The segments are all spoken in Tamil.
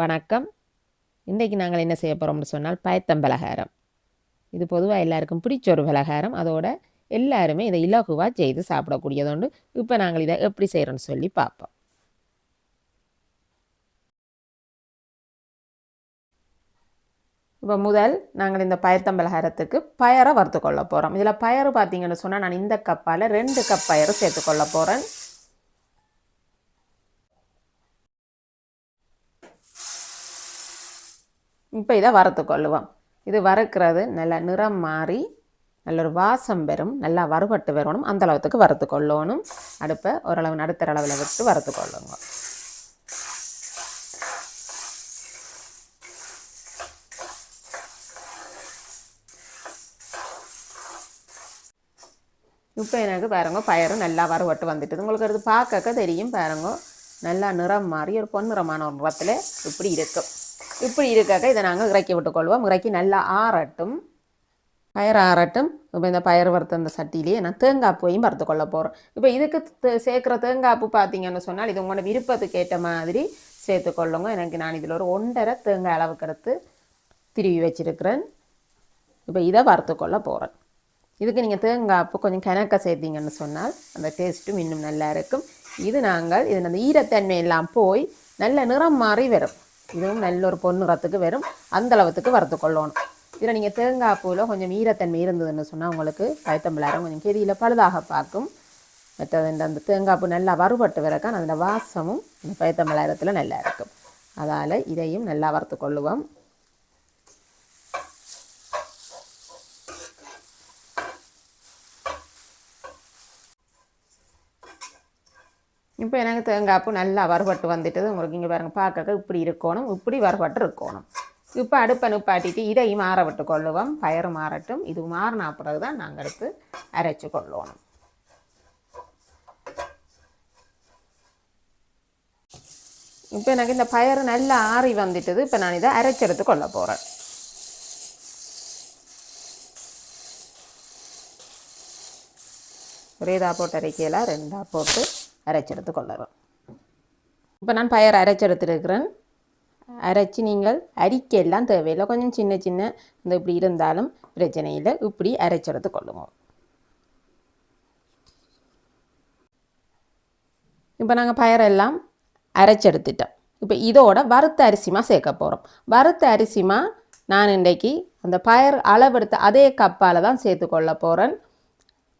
வணக்கம். இன்றைக்கு நாங்கள் என்ன செய்ய போகிறோம்னு சொன்னால் பயத்தம் பலகாரம். இது பொதுவாக எல்லாருக்கும் பிடிச்ச ஒரு பலகாரம். அதோட எல்லாருமே இதை இலகுவாக செய்து சாப்பிடக்கூடியதோண்டு இப்போ நாங்கள் இதை எப்படி செய்கிறோன்னு சொல்லி பார்ப்போம். இப்போ முதல் நாங்கள் இந்த பயத்தம்பலகாரத்துக்கு பயரை வறுத்து கொள்ள போகிறோம் இதில் பயறு பார்த்தீங்கன்னு சொன்னால் நான் இந்த கப்பால் ரெண்டு கப் பயறு சேர்த்துக்கொள்ள போகிறேன் இப்போ இதை வறுத்து கொள்ளுவோம். இது வறுக்கிறது நல்ல நிறம் மாறி நல்ல ஒரு வாசம் பெறும் நல்லா வறுபட்டு வரணும். அந்த அளவுக்கு வறுத்து கொள்ளணும். அடுப்பை ஓரளவு நடுத்தர அளவில் விட்டு வறுத்து கொள்ளுங்க. இப்போ எனக்கு பாருங்க பயறு நல்லா வறுபட்டு வந்துட்டுது உங்களுக்கு அது பார்க்க தெரியும் பாருங்க. நல்லா நிறம் மாறி ஒரு பொன்னிறமான ஒரு நிறத்தில் இப்படி இருக்கும் இப்படி இருக்காக்க இதை நாங்கள் இறக்கி விட்டுக்கொள்வோம் இறக்கி நல்லா ஆறட்டும். பயிர் ஆறட்டும். இப்போ இந்த பயிர் வறுத்த இந்த சட்டியிலேயே நான் தேங்காய் பூவையும் வறுத்து கொள்ள போகிறோம் இப்போ இதுக்கு சேர்க்குற தேங்காய் பூ பார்த்தீங்கன்னு சொன்னால் இது உங்களோட விருப்பத்துக்கு ஏற்ற மாதிரி சேர்த்துக்கொள்ளுங்க எனக்கு நான் இதில் ஒரு ஒன்றரை தேங்காய் அளவுக்கு எடுத்து திருவி வச்சுருக்கிறேன். இப்போ இதை வறுத்து கொள்ள போகிறேன் இதுக்கு நீங்கள் தேங்காய் பூ கொஞ்சம் கிணக்க சேர்த்திங்கன்னு சொன்னால் அந்த டேஸ்ட்டும் இன்னும் நல்லா இருக்கும். இது நாங்கள் இதன் அந்த ஈரத்தன்மை எல்லாம் போய் நல்ல நிறம் மாறி வரும். இதுவும் நல்ல ஒரு பொன்னிறத்துக்கு வெறும் அந்த வறுத்து கொள்ளணும். இதில் நீங்கள் தேங்காய் பூவில் கொஞ்சம் ஈரத்தன்மை இருந்ததுன்னு சொன்னால் உங்களுக்கு பயத்தம்பளாரம் கொஞ்சம் கெதியில் பழுதாக பார்க்கும். மற்றது இந்த அந்த தேங்காய் பூ நல்லா வறுபட்டு விறக்க அந்த வாசமும் இந்த பயத்தம்பளாரத்தில் நல்லா இருக்கும். அதால் இதையும் நல்லா வறுத்து கொள்ளுவோம். இப்போ எனக்கு தேங்காய்ப்பு நல்லா வறுபட்டு வந்துட்டது. உங்களுக்கு இங்கே பாருங்கள் பார்க்க இப்படி இருக்கணும் இப்படி வறுபட்டு இருக்கணும். இப்போ அடுப்பை நிப்பாட்டிட்டு இதை மாற விட்டு கொள்ளுவோம். பயிறு மாறட்டும். இது மாறினா பிறகு தான் நாங்கள் எடுத்து அரைச்சி கொள்ளணும். இப்போ எனக்கு இந்த பயிறு நல்லா ஆறி வந்துட்டது. இப்போ நான் இதை அரைச்செடுத்து கொள்ள போகிறேன் ஒரேதா போட்டு அரைக்கலாம் ரெண்டாக போட்டு. அரைச்செடுத்து கொள்ளலாம் இப்போ நான் பயர் அரைச்செடுத்துருக்கிறேன். அரைச்சி நீங்கள் அரிக்கெல்லாம் தேவையில்லை. கொஞ்சம் சின்ன சின்ன இந்த இப்படி இருந்தாலும் பிரச்சனை இல்லை. இப்படி அரைச்செடுத்து கொள்ளுவோம் இப்போ நாங்கள் பயரெல்லாம் அரைச்செடுத்துட்டோம். இப்போ இதோட வறுத்த அரிசிமா சேர்க்க போகிறோம் வறுத்த அரிசிமா நான் இன்றைக்கு அந்த பயர் அளவெடுத்த அதே கப்பால் தான் சேர்த்து கொள்ள போகிறேன்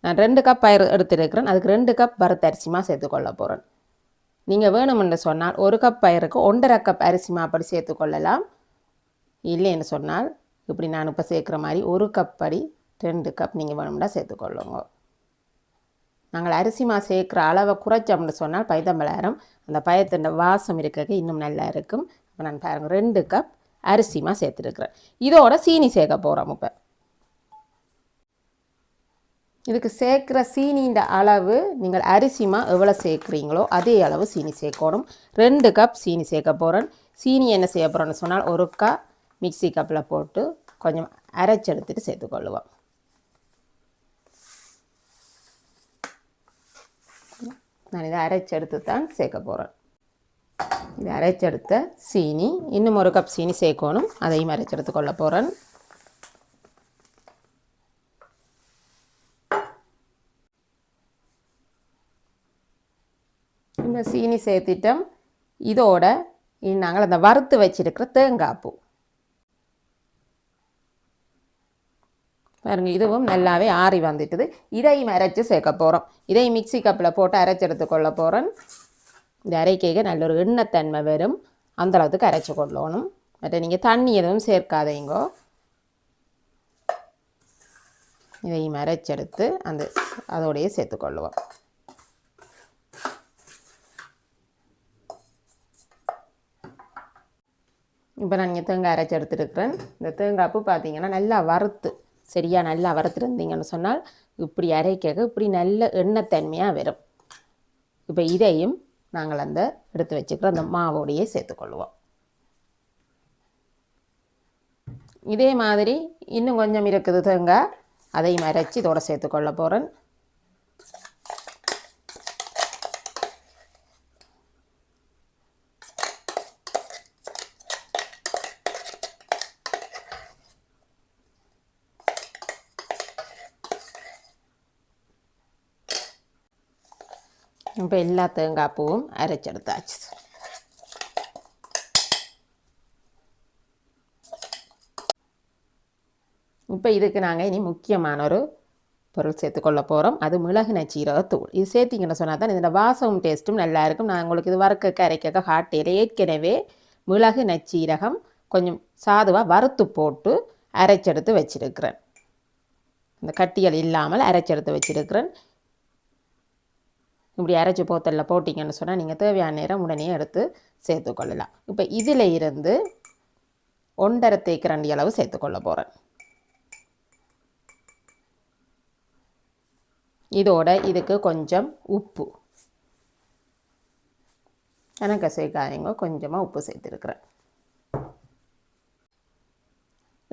நான் ரெண்டு கப் பயிர் எடுத்துருக்கிறேன். அதுக்கு ரெண்டு கப் வறுத்த அரிசிமா சேர்த்துக்கொள்ள போகிறேன் நீங்கள் வேணுமென்று சொன்னால் ஒரு கப் பயிருக்கு ஒன்றரை கப் அரிசிமா அப்படி சேர்த்துக்கொள்ளலாம் இல்லைன்னு சொன்னால் இப்படி நான் இப்போ சேர்க்குற மாதிரி ஒரு கப் படி ரெண்டு கப் நீங்கள் வேணும்னா சேர்த்துக்கொள்ளுங்க நாங்கள் அரிசிமா சேர்க்குற அளவை குறைச்சோம்னு சொன்னால் பைத்தம்பலாயிரம் அந்த பயத்தின் வாசம் இருக்க இன்னும் நல்லா இருக்கும். இப்போ நான் பாருங்கள் ரெண்டு கப் அரிசிமா சேர்த்துருக்குறேன். இதோட சீனி சேர்க்க போகிறோம் இப்போ. இதுக்கு சேர்க்குற சீனியின் அளவு நீங்கள் அரிசிமா எவ்வளோ சேர்க்குறீங்களோ அதே அளவு சீனி சேர்க்கணும். ரெண்டு கப் சீனி சேர்க்க போகிறேன் சீனி என்ன செய்ய போகிறோன்னு சொன்னால் ஒரு கப் மிக்சி கப்பில் போட்டு கொஞ்சம் அரைச்செடுத்துட்டு சேர்த்துக்கொள்ளுவோம் நான் இதை அரைச்செடுத்து தான் சேர்க்க போகிறேன் இதை அரைச்செடுத்த சீனி இன்னும் ஒரு கப் சீனி சேர்க்கணும். அதையும் அரைச்செடுத்து கொள்ள போகிறேன் இந்த சீனி சேர்த்திட்டோம் இதோட நாங்கள் அந்த வறுத்து வச்சிருக்கிற தேங்காய் பூ. பாருங்க இதுவும் நல்லாவே ஆறி வந்துட்டுது. இதையும் அரைச்சி சேர்க்க போகிறோம் இதையும் மிக்சி கப்பில் போட்டு அரைச்சி எடுத்துக்கொள்ள போகிறேன் இந்த அரைக்கைக்கு நல்ல ஒரு எண்ணெய்த்தன்மை வரும். அந்தளவுக்கு அரைச்சி கொள்ளணும். மற்ற நீங்கள் தண்ணி எதுவும் சேர்க்காதீங்கோ. இதையும் அரைச்செடுத்து அந்த அதோடையே சேர்த்துக்கொள்ளுவோம். இப்போ நான் இங்கே தேங்காய் அரைச்சி எடுத்துருக்குறேன். இந்த தேங்காய் பார்த்தீங்கன்னா நல்லா வறுத்து சரியாக நல்லா வறுத்துருந்தீங்கன்னு சொன்னால் இப்படி அரைக்க இப்படி நல்ல எண்ணெய்த்தன்மையாக வரும். இப்போ இதையும் நாங்கள் அந்த எடுத்து வச்சுக்கிற அந்த மாவோடையே சேர்த்துக்கொள்வோம் இதே மாதிரி இன்னும் கொஞ்சம் இருக்குது தேங்காய். அதையும் அரைச்சி இதோட சேர்த்துக்கொள்ள போகிறேன் இப்போ எல்லா தேங்காய் பூவும் அரைச்செடுத்தாச்சு. இப்போ இதுக்கு நாங்கள் இனி முக்கியமான ஒரு பொருள் சேர்த்துக்கொள்ள போகிறோம் அது மிளகு சீரகத்தூள் இது சேர்த்திங்கன்னு சொன்னால் தான் இதில் வாசமும் டேஸ்ட்டும் நல்லா இருக்கும். நான் உங்களுக்கு இது வறுக்க கரைக்க காட்டையில் ஏற்கனவே மிளகு நச்சீரகம் கொஞ்சம் சாதுவாக வறுத்து போட்டு அரைச்செடுத்து வச்சிருக்கிறேன். இந்த கட்டியல் இல்லாமல் அரைச்செடுத்து வச்சிருக்கிறேன். இப்படி அரைச்சி போத்தலில் போட்டிங்கன்னு சொன்னால் நீங்கள் தேவையான நேரம் உடனே எடுத்து சேர்த்துக்கொள்ளலாம் இப்போ இதில் இருந்து ஒன்றரை தேக்கரண்டி அளவு சேர்த்துக்கொள்ள போகிறேன் இதோட இதுக்கு கொஞ்சம் உப்பு. எனக்கு சேர்க்காதீங்க கொஞ்சமாக உப்பு சேர்த்துருக்குறேன்.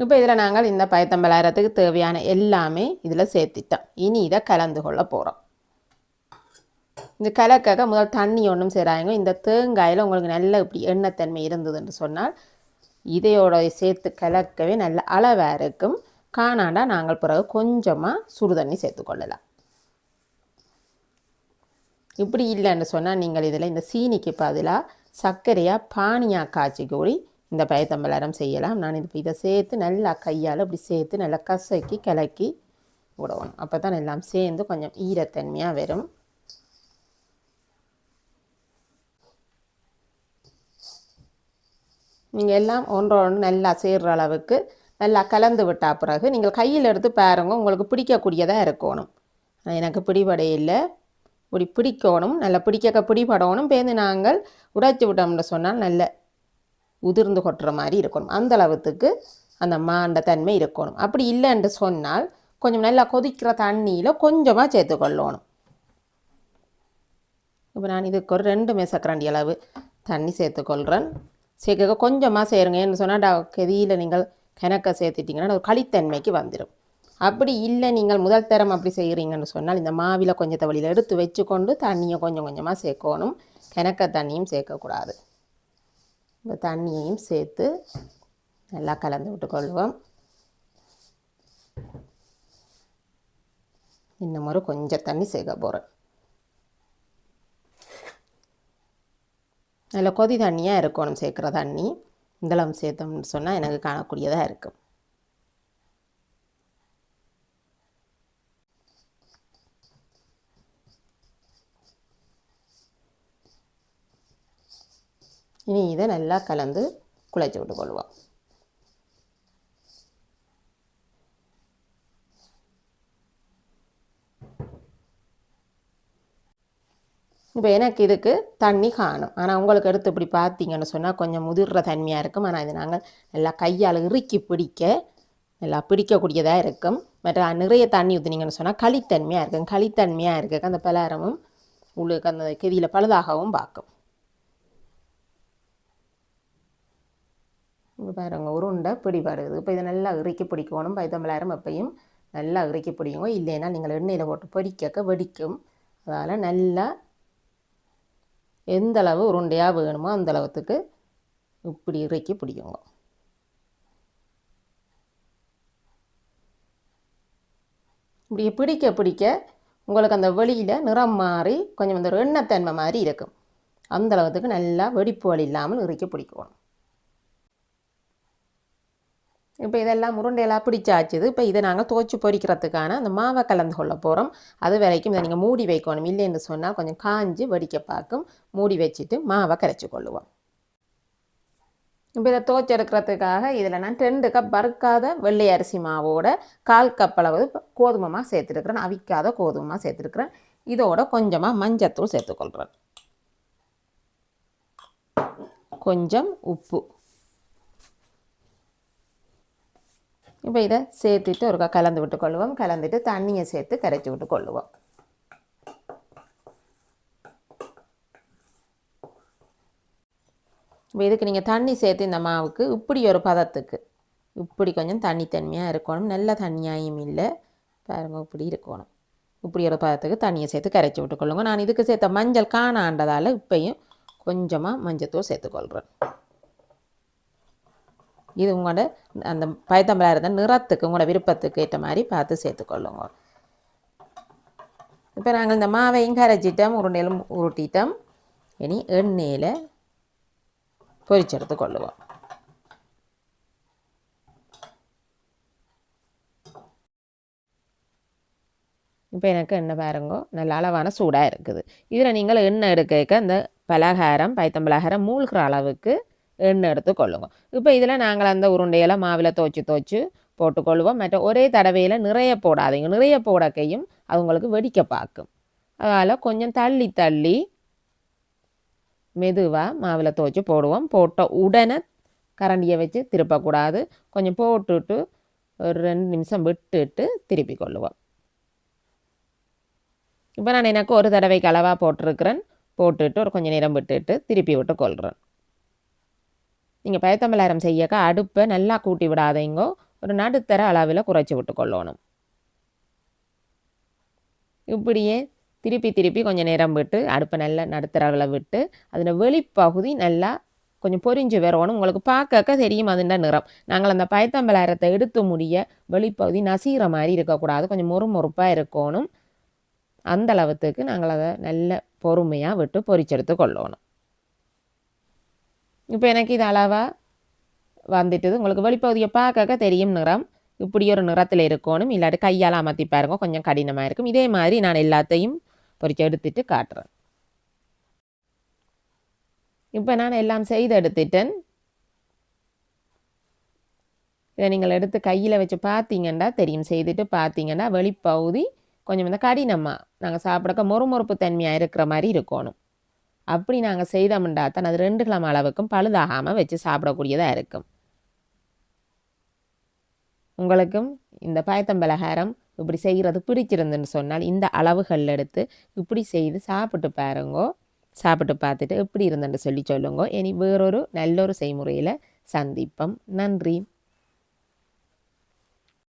இப்போ இதில் நாங்கள் இந்த பயத்தம்பலாயிரத்துக்கு தேவையான எல்லாமே இதில் சேர்த்துட்டோம். இனி இதை கலந்து கொள்ள போகிறோம் இந்த கலக்காக முதல் தண்ணி ஒன்றும் செய்கிறாங்க இந்த தேங்காயில் உங்களுக்கு நல்ல இப்படி எண்ணெய்த்தன்மை இருந்ததுன்னு சொன்னால் இதையோட சேர்த்து கலக்கவே நல்ல அளவாக இருக்கும். காணாண்டா நாங்கள் பிறகு கொஞ்சமாக சுடு தண்ணி சேர்த்துக்கொள்ளலாம் இப்படி இல்லைன்னு சொன்னால் நீங்கள் இதில் இந்த சீனிக்கு பதிலாக சர்க்கரையாக பானியாக காய்ச்சி கூடி இந்த பயத்தம்பலரம் செய்யலாம். நான் இப்போ இதை சேர்த்து நல்லா கையால் இப்படி சேர்த்து நல்லா கசக்கி கலக்கி விடணும். அப்போ தான் எல்லாம் சேர்ந்து கொஞ்சம் ஈரத்தன்மையாக வரும். நீங்கள் எல்லாம் ஒன்றோடு நல்லா சேர்கிற அளவுக்கு நல்லா கலந்து விட்டால் பிறகு நீங்கள் கையில் எடுத்து பாருங்க உங்களுக்கு பிடிக்கக்கூடியதாக இருக்கணும். எனக்கு பிடிபடையில்லை இப்படி பிடிக்கணும் நல்லா பிடிக்க பிடிபடணும். பேருந்து நாங்கள் உடைச்சி விட்டோம்னு சொன்னால் நல்ல உதிர்ந்து கொட்டுற மாதிரி இருக்கணும். அந்த அளவுக்கு அந்த மாண்ட தன்மை இருக்கணும். அப்படி இல்லைன்னு சொன்னால் கொஞ்சம் நல்லா கொதிக்கிற தண்ணியில் கொஞ்சமாக சேர்த்துக்கொள்ளணும் இப்போ நான் இதுக்கு ஒரு ரெண்டு மேசக்கரண்டி அளவு தண்ணி சேர்த்துக்கொள்கிறேன் சேர்க்க கொஞ்சமாக சேருங்க என்ன சொன்னால் கெதியில் நீங்கள் கிணக்க சேர்த்துட்டிங்கன்னா ஒரு களித்தன்மைக்கு வந்துடும் அப்படி இல்லை நீங்கள் முதல் தரம் அப்படி செய்கிறீங்கன்னு சொன்னால் இந்த மாவில் கொஞ்சம் தவழியில் எடுத்து வச்சுக்கொண்டு தண்ணியை கொஞ்சம் கொஞ்சமாக சேர்க்கணும். கிணக்க தண்ணியும் சேர்க்கக்கூடாது. இந்த தண்ணியையும் சேர்த்து நல்லா கலந்து விட்டுக்கொள்வோம். இன்னும் ஒரு கொஞ்சம் தண்ணி சேர்க்க போகிறேன் அதில் கொதி தண்ணியாக இருக்கணும் சேர்க்குற தண்ணி. இதெல்லாம் சேர்த்தோம்னு சொன்னால் எனக்கு காணக்கூடியதாக இருக்கும். இனி இதை நல்லா கலந்து குழைச்சி விட்டுக்கொள்வோம் இப்போ எனக்கு இதுக்கு தண்ணி காணும். ஆனால் உங்களுக்கு எடுத்து இப்படி பார்த்தீங்கன்னு சொன்னால் கொஞ்சம் முதிர்ற தன்மையாக இருக்கும். ஆனால் இது நாங்கள் நல்லா கையால் இறுக்கி பிடிக்க நல்லா பிடிக்கக்கூடியதாக இருக்கும். மற்ற நிறைய தண்ணி ஊற்றுனீங்கன்னு சொன்னால் களித்தன்மையாக இருக்கும். களித்தன்மையாக இருக்க அந்த பலாரமும் உங்களுக்கு அந்த கெதியில் பழுதாகவும் பார்க்கும். இங்கே பாருங்க உருண்டை பிடிபடுது இப்போ இதை நல்லா இறுக்கி பிடிக்கணும். பைத்தம்பலாயிரம் எப்பையும் நல்லா இறுக்கி பிடிக்குங்க இல்லைன்னா நீங்கள் எண்ணெயில் போட்டு பொடிக்க வெடிக்கும். அதனால் நல்லா எந்த அளவு உருண்டையாக வேணுமோ அந்த அளவுக்கு இப்படி இறக்கி பிடிக்குங்க. இப்படி பிடிக்க பிடிக்க உங்களுக்கு அந்த வெளியில் நிறம் மாறி கொஞ்சம் அந்த எண்ணெய்த்தன்மை மாதிரி இருக்கும். அந்த அளவுக்கு நல்லா வெடிப்பு வழி இல்லாமல் இறுக்கி பிடிக்கணும். இப்போ இதெல்லாம் உருண்டையெல்லாம் பிடிச்சாச்சுது. இப்போ இதை நாங்கள் துவச்சி பொறிக்கிறதுக்கான அந்த மாவை கலந்து கொள்ள போகிறோம் அது வரைக்கும் இதை நீங்கள் மூடி வைக்கணும். இல்லைன்னு சொன்னால் கொஞ்சம் காஞ்சி வடிக்க பார்க்கும் மூடி வச்சுட்டு மாவை கரைச்சி கொள்ளுவோம். இப்போ இதை துவச்சி எடுக்கிறதுக்காக இதில் நான் ரெண்டு கப் வறுக்காத வெள்ளை அரிசி மாவோட கால் கப் அளவு கோதுமமாக சேர்த்துருக்குறேன். அவிக்காத கோதுமை சேர்த்துருக்குறேன். இதோட கொஞ்சமாக மஞ்சத்தூள் சேர்த்துக்கொள்கிறேன் கொஞ்சம் உப்பு. இப்போ இதை சேர்த்துட்டு ஒரு கலந்து விட்டு கொள்ளுவோம் கலந்துட்டு தண்ணியை சேர்த்து கரைச்சி விட்டு கொள்ளுவோம் இப்போ இதுக்கு நீங்கள் தண்ணி சேர்த்து இந்த மாவுக்கு இப்படி ஒரு பதத்துக்கு இப்படி கொஞ்சம் தண்ணி தன்மையாக இருக்கணும். நல்ல தண்ணியாயும் இல்லை. பாருங்க இப்படி இருக்கணும். இப்படி ஒரு பதத்துக்கு தண்ணியை சேர்த்து கரைச்சி விட்டுக்கொள்ளுங்க. நான் இதுக்கு சேர்த்த மஞ்சள் காணாண்டதால் இப்பையும் கொஞ்சமாக மஞ்சத்தூள் சேர்த்துக்கொள்கிறேன் இது உங்களோட அந்த பயத்தம்பளாக இருந்த நிறத்துக்கு உங்களோட விருப்பத்துக்கு ஏற்ற மாதிரி பார்த்து சேர்த்துக்கொள்ளுங்க. இப்போ நாங்கள் இந்த மாவையும் கரைச்சிட்டோம் உருண்டையிலும் உருட்டிட்டோம். இனி எண்ணெயில் பொரிச்செடுத்து கொள்ளுவோம் இப்போ எனக்கு எண்ணெய் பாருங்க நல்ல அளவான சூடாக இருக்குது. இதில் நீங்கள் எண்ணெய் எடுக்க அந்த பலகாரம் பைத்தம் பலகாரம் மூழ்கிற அளவுக்கு எண்ணெய் எடுத்து கொள்ளுங்க இப்போ இதில் நாங்கள் அந்த உருண்டையெல்லாம் மாவில் துவச்சி துவச்சி போட்டுக்கொள்வோம் மற்ற ஒரே தடவையில் நிறைய போடாதீங்க நிறைய போடக்கையும் அது உங்களுக்கு வெடிக்க பார்க்கும் அதனால் கொஞ்சம் தள்ளி தள்ளி மெதுவாக மாவில் துவச்சி போடுவோம் போட்ட உடனே கரண்டியை வச்சு திருப்பக்கூடாது கொஞ்சம் போட்டுட்டு ஒரு ரெண்டு நிமிஷம் விட்டுட்டு திருப்பி கொள்ளுவோம் இப்போ நான் எனக்கு ஒரு தடவைக்கு அளவாக போட்டிருக்கிறேன் போட்டுட்டு ஒரு கொஞ்சம் நேரம் விட்டுட்டு திருப்பி விட்டு கொள்கிறேன் நீங்கள் பயத்தம்பலாரம் செய்யக்க அடுப்பை நல்லா கூட்டி விடாதீங்கோ. ஒரு நடுத்தர அளவில் குறைச்சி விட்டு கொள்ளணும். இப்படியே திருப்பி திருப்பி கொஞ்சம் நேரம் விட்டு அடுப்பை நல்லா நடுத்தரவில் விட்டு அதில் வெளிப்பகுதி நல்லா கொஞ்சம் பொரிஞ்சு வரணும். உங்களுக்கு பார்க்க தெரியும் அதுண்ட நிறம். நாங்கள் அந்த பயத்தம்பலாயிரத்தை எடுத்து முடிய வெளிப்பகுதி நசீர மாதிரி இருக்கக்கூடாது. கொஞ்சம் முறுமுறுப்பாக இருக்கணும். அந்த அளவுக்கு நாங்கள் அதை நல்ல பொறுமையாக விட்டு பொரிச்செடுத்து கொள்ளணும். இப்போ எனக்கு இது அளவாக வந்துட்டது. உங்களுக்கு வெளிப்பகுதியை பார்க்க தெரியும் நிறம். இப்படி ஒரு நிறத்தில் இருக்கணும். இல்லாட்டி கையால் அமர்த்தி பாருங்க. கொஞ்சம் கடினமாக இருக்கும். இதே மாதிரி நான் எல்லாத்தையும் பொறிச்சு எடுத்துட்டு காட்டுறேன். இப்போ நான் எல்லாம் செய்து எடுத்துட்டேன். இதை நீங்கள் எடுத்து கையில் வச்சு பார்த்தீங்கன்னா தெரியும். செய்துட்டு பார்த்தீங்கன்னா வெளிப்பகுதி கொஞ்சம் வந்து கடினமாக நாங்கள் சாப்பிடக்க மொறுமொறுப்பு தன்மையாக இருக்கிற மாதிரி இருக்கணும். அப்படி நாங்கள் செய்தோம்டா தான் அது ரெண்டு கிழமை அளவுக்கும் பழுதாகாமல் வச்சு சாப்பிடக்கூடியதாக இருக்கும். உங்களுக்கும் இந்த பாயத்தம்பலகாரம் இப்படி செய்கிறது பிடிச்சிருந்துன்னு சொன்னால் இந்த அளவுகள் எடுத்து இப்படி செய்து சாப்பிட்டு பாருங்கோ. சாப்பிட்டு பார்த்துட்டு எப்படி இருந்துன்னு சொல்லி சொல்லுங்க. இனி வேறொரு நல்ல ஒரு செய்முறையில் சந்திப்போம். நன்றி.